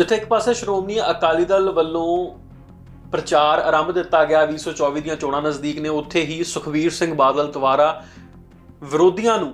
ਜਿੱਥੇ ਇੱਕ ਪਾਸੇ ਸ਼੍ਰੋਮਣੀ ਅਕਾਲੀ ਦਲ ਵੱਲੋਂ ਪ੍ਰਚਾਰ ਆਰੰਭ ਦਿੱਤਾ ਗਿਆ 2024 ਦੀਆਂ ਚੋਣਾਂ ਨਜ਼ਦੀਕ ਨੇ, ਉੱਥੇ ਹੀ ਸੁਖਵੀਰ ਸਿੰਘ ਬਾਦਲ ਦੁਆਰਾ ਵਿਰੋਧੀਆਂ ਨੂੰ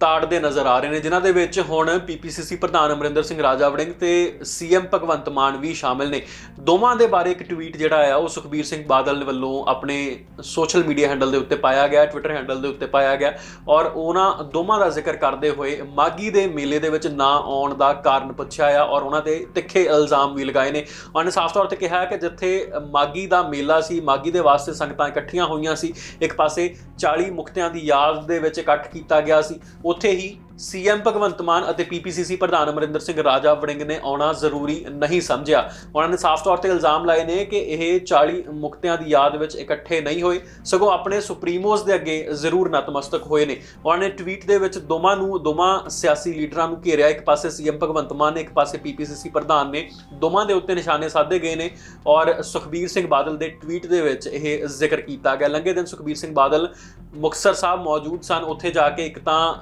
ਤਾੜਦੇ ਨਜ਼ਰ ਆ ਰਹੇ ਨੇ, ਜਿਨ੍ਹਾਂ ਦੇ ਵਿੱਚ ਹੁਣ ਪੀਪੀਸੀਸੀ ਪ੍ਰਧਾਨ ਅਮਰਿੰਦਰ ਸਿੰਘ ਰਾਜਾ ਵੜਿੰਗ ਤੇ ਸੀਐਮ ਭਗਵੰਤ ਮਾਨ ਵੀ ਸ਼ਾਮਿਲ ਨੇ। ਦੋਵਾਂ ਦੇ ਬਾਰੇ ਇੱਕ ਟਵੀਟ ਜਿਹੜਾ ਆ, ਉਹ ਸੁਖਬੀਰ ਸਿੰਘ ਬਾਦਲ ਵੱਲੋਂ ਆਪਣੇ ਸੋਸ਼ਲ ਮੀਡੀਆ ਹੈਂਡਲ ਦੇ ਉੱਤੇ ਪਾਇਆ ਗਿਆ ਟਵਿੱਟਰ ਹੈਂਡਲ ਦੇ ਉੱਤੇ ਪਾਇਆ ਗਿਆ ਔਰ ਉਹਨਾਂ ਦੋਵਾਂ ਦਾ ਜ਼ਿਕਰ ਕਰਦੇ ਹੋਏ ਮਾਗੀ ਦੇ ਮੇਲੇ ਦੇ ਵਿੱਚ ਨਾ ਆਉਣ ਦਾ ਕਾਰਨ ਪੁੱਛਿਆ ਆ ਔਰ ਉਹਨਾਂ ਦੇ ਤਿੱਖੇ ਇਲਜ਼ਾਮ ਵੀ ਲਗਾਏ ਨੇ। ਉਹਨਾਂ ਨੇ ਸਾਫ਼ ਤੌਰ ਤੇ ਕਿਹਾ ਕਿ ਜਿੱਥੇ ਮਾਗੀ ਦਾ ਮੇਲਾ ਸੀ ਮਾਗੀ ਦੇ ਵਾਸਤੇ ਸੰਗਤਾਂ ਇਕੱਠੀਆਂ ਹੋਈਆਂ ਸੀ, ਇੱਕ ਪਾਸੇ 40 ਮੁਕਤਿਆਂ ਦੀ ਯਾਦ ਦੇ ਵਿੱਚ ਇਕੱਠ ਕੀਤਾ ਗਿਆ ਸੀ ਉੱਥੇ ਹੀ ਸੀਐਮ ਭਗਵੰਤ ਮਾਨ ਅਤੇ ਪੀਪੀਸੀਸੀ ਪ੍ਰਧਾਨ ਅਮਰਿੰਦਰ ਸਿੰਘ ਰਾਜਾ ਵੜਿੰਗ ਨੇ ਆਉਣਾ ਜ਼ਰੂਰੀ ਨਹੀਂ ਸਮਝਿਆ। ਉਹਨਾਂ ਨੇ ਸਾਫ਼ ਤੌਰ ਤੇ ਇਲਜ਼ਾਮ ਲਾਏ ਨੇ ਕਿ ਇਹ 40 ਮੁਕਤਿਆਂ ਦੀ ਯਾਦ ਵਿੱਚ ਇਕੱਠੇ ਨਹੀਂ ਹੋਏ, ਸਗੋਂ ਆਪਣੇ ਸੁਪਰੀਮੋਸ ਦੇ ਅੱਗੇ ਜ਼ਰੂਰ ਨਤਮਸਤਕ ਹੋਏ ਨੇ। ਉਹਨਾਂ ਨੇ ਟਵੀਟ ਦੇ ਵਿੱਚ ਦੋਵਾਂ ਨੂੰ, ਦੋਵਾਂ ਸਿਆਸੀ ਲੀਡਰਾਂ ਨੂੰ ਘੇਰਿਆ। ਇੱਕ ਪਾਸੇ ਸੀਐਮ ਭਗਵੰਤ ਮਾਨ ਨੇ, ਇੱਕ ਪਾਸੇ ਪੀਪੀਸੀਸੀ ਪ੍ਰਧਾਨ ਨੇ। ਦੋਵਾਂ ਦੇ ਉੱਤੇ ਨਿਸ਼ਾਨੇ ਸਾਧੇ ਗਏ ਨੇ ਔਰ ਸੁਖਬੀਰ ਸਿੰਘ ਬਾਦਲ ਦੇ ਟਵੀਟ ਦੇ ਵਿੱਚ ਇਹ ਜ਼ਿਕਰ ਕੀਤਾ ਗਿਆ। ਲੰਘੇ ਦਿਨ ਸੁਖਬੀਰ ਸਿੰਘ ਬਾਦਲ ਮੁਕਤਸਰ ਸਾਹਿਬ ਮੌਜੂਦ ਸਨ। ਉੱਥੇ ਜਾ ਕੇ ਇੱਕ ਤਾਂ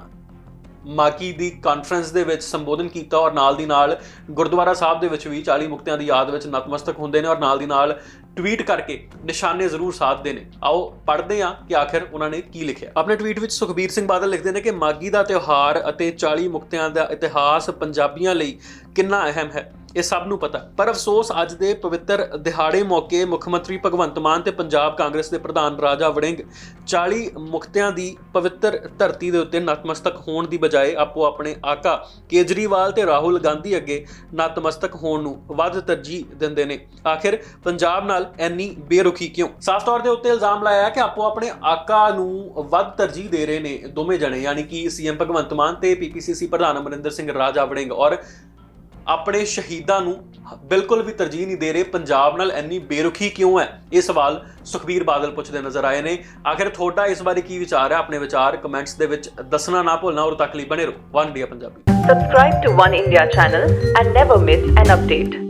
ਮਾਕੀ ਦੀ ਕਾਨਫਰੰਸ ਦੇ ਵਿੱਚ ਸੰਬੋਧਨ ਕੀਤਾ ਔਰ ਨਾਲ ਦੀ ਨਾਲ ਗੁਰਦੁਆਰਾ ਸਾਹਿਬ ਦੇ ਵਿੱਚ ਵੀ 40 ਮੁਕਤਿਆਂ ਦੀ ਯਾਦ ਵਿੱਚ ਨਤਮਸਤਕ ਹੁੰਦੇ ਨੇ ਔਰ ਨਾਲ ਦੀ ਨਾਲ ਟਵੀਟ ਕਰਕੇ ਨਿਸ਼ਾਨੇ ਜ਼ਰੂਰ ਸਾਧਦੇ ਨੇ। ਆਓ ਪੜ੍ਹਦੇ ਹਾਂ ਕਿ ਆਖਿਰ ਉਹਨਾਂ ਨੇ ਕੀ ਲਿਖਿਆ। ਆਪਣੇ ਟਵੀਟ ਵਿੱਚ ਸੁਖਬੀਰ ਸਿੰਘ ਬਾਦਲ ਲਿਖਦੇ ਨੇ ਕਿ ਮਾਗੀ ਦਾ ਤਿਉਹਾਰ ਅਤੇ 40 ਮੁਕਤਿਆਂ ਦਾ ਇਤਿਹਾਸ ਪੰਜਾਬੀਆਂ ਲਈ ਕਿੰਨਾ ਅਹਿਮ ਹੈ, ਇਹ ਸਭ ਨੂੰ ਪਤਾ। ਪਰ ਅਫਸੋਸ, ਅੱਜ ਦੇ ਪਵਿੱਤਰ ਦਿਹਾੜੇ ਮੌਕੇ ਮੁੱਖ ਮੰਤਰੀ ਭਗਵੰਤ ਮਾਨ ਤੇ ਪੰਜਾਬ ਕਾਂਗਰਸ ਦੇ ਪ੍ਰਧਾਨ ਰਾਜਾ ਵੜਿੰਗ 40 ਮੁਕਤਿਆਂ ਦੀ ਪਵਿੱਤਰ ਧਰਤੀ ਦੇ ਉੱਤੇ ਨਤਮਸਤਕ ਹੋਣ ਦੀ ਬਜਾਏ ਆਪੋ ਆਪਣੇ ਆਕਾ ਕੇਜਰੀਵਾਲ ਤੇ ਰਾਹੁਲ ਗਾਂਧੀ ਅੱਗੇ ਨਤਮਸਤਕ ਹੋਣ ਨੂੰ ਵੱਧ ਤਰਜੀਹ ਦਿੰਦੇ ਨੇ। ਆਖਿਰ ਪੰਜਾਬ ਨਾਲ ਇੰਨੀ ਬੇਰੁਖੀ ਕਿਉਂ? ਸਾਫ਼ ਤੌਰ ਦੇ ਉੱਤੇ ਇਲਜ਼ਾਮ ਲਾਇਆ ਕਿ ਆਪੋ ਆਪਣੇ ਆਕਾ ਨੂੰ ਵੱਧ ਤਰਜੀਹ ਦੇ ਰਹੇ ਨੇ ਦੋਵੇਂ ਜਣੇ, ਯਾਨੀ ਕਿ ਸੀਐਮ ਭਗਵੰਤ ਮਾਨ ਤੇ ਪੀਪੀਸੀਸੀ ਪ੍ਰਧਾਨ ਅਮਰਿੰਦਰ ਸਿੰਘ ਰਾਜਾ ਵੜਿੰਗ ਔਰ ਆਪਣੇ ਸ਼ਹੀਦਾਂ ਨੂੰ ਬਿਲਕੁਲ ਵੀ ਤਰਜੀਹ ਨਹੀਂ ਦੇ ਰਹੇ, ਪੰਜਾਬ ਨਾਲ ਇੰਨੀ ਬੇਰੁਖੀ ਕਿਉਂ ਹੈ? ਇਹ ਸਵਾਲ ਸੁਖਬੀਰ ਬਾਦਲ ਪੁੱਛਦੇ ਨਜ਼ਰ ਆਏ ਨੇ। ਆਖਿਰ ਤੁਹਾਡਾ ਇਸ ਬਾਰੇ ਕੀ ਵਿਚਾਰ ਹੈ? ਆਪਣੇ ਵਿਚਾਰ ਕਮੈਂਟਸ ਦੇ ਵਿੱਚ ਦੱਸਣਾ ਨਾ ਭੁੱਲਣਾ ਔਰ ਤੱਕ ਲਈ ਬਣੇ ਰਹੋ। One India Punjabi. Subscribe to One India channel and never miss an update.